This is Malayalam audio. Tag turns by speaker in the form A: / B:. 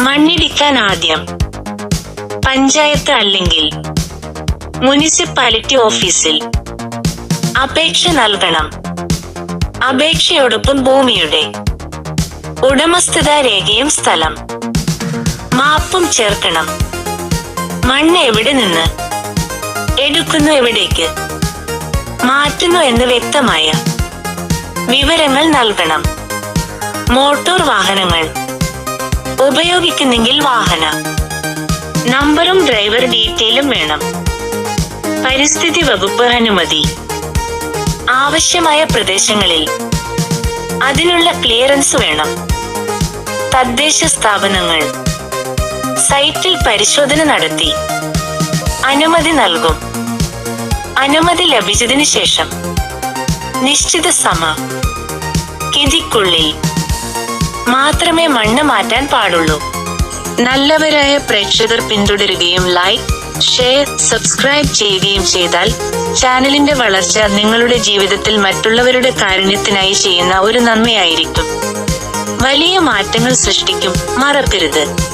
A: മണ്ണിടിക്കാൻ ആദ്യം. പഞ്ചായത്ത് അല്ലെങ്കിൽ മുനിസിപ്പാലിറ്റി ഓഫീസിൽ അപേക്ഷ നൽകണം. അപേക്ഷയോടൊപ്പം ഭൂമിയുടെ ഉടമസ്ഥത രേഖയും സ്ഥലം. മാപ്പും ചേർക്കണം. മണ്ണ് എവിടെ നിന്ന് എടുക്കുന്നു എവിടേക്ക് മാറ്റുന്നു എന്ന് വ്യക്തമായ വിവരങ്ങൾ നൽകണം. മോട്ടോർ വാഹനങ്ങൾ ഉപയോഗിക്കുന്നെങ്കിൽ വാഹന. നമ്പറും ഡ്രൈവർ ഡീറ്റെയിലും വേണം. പരിസ്ഥിതി വകുപ്പ് അനുമതി. ആവശ്യമായ പ്രദേശങ്ങളിൽ അതിനുള്ള ക്ലിയറൻസ് വേണം. തദ്ദേശ സ്ഥാപനങ്ങൾ സൈറ്റിൽ പരിശോധന നടത്തി. അനുമതി നൽകും. അനുമതി ലഭിച്ചതിന് ശേഷം നിശ്ചിത സമ കിതിക്കുള്ളിൽ മാത്രമേ മണ്ണ് മാറ്റാൻ പാടുള്ളൂ. നല്ലവരായ പ്രേക്ഷകർ പിന്തുടരുകയും ലൈക്ക് ഷെയർ സബ്സ്ക്രൈബ് ചെയ്യുകയും ചെയ്താൽ ചാനലിന്റെ വളർച്ച നിങ്ങളുടെ ജീവിതത്തിൽ മറ്റുള്ളവരുടെ കാരുണ്യത്തിനായി ചെയ്യുന്ന ഒരു നന്മയായിരിക്കും. വലിയ മാറ്റങ്ങൾ സൃഷ്ടിക്കും. മറക്കരുത്.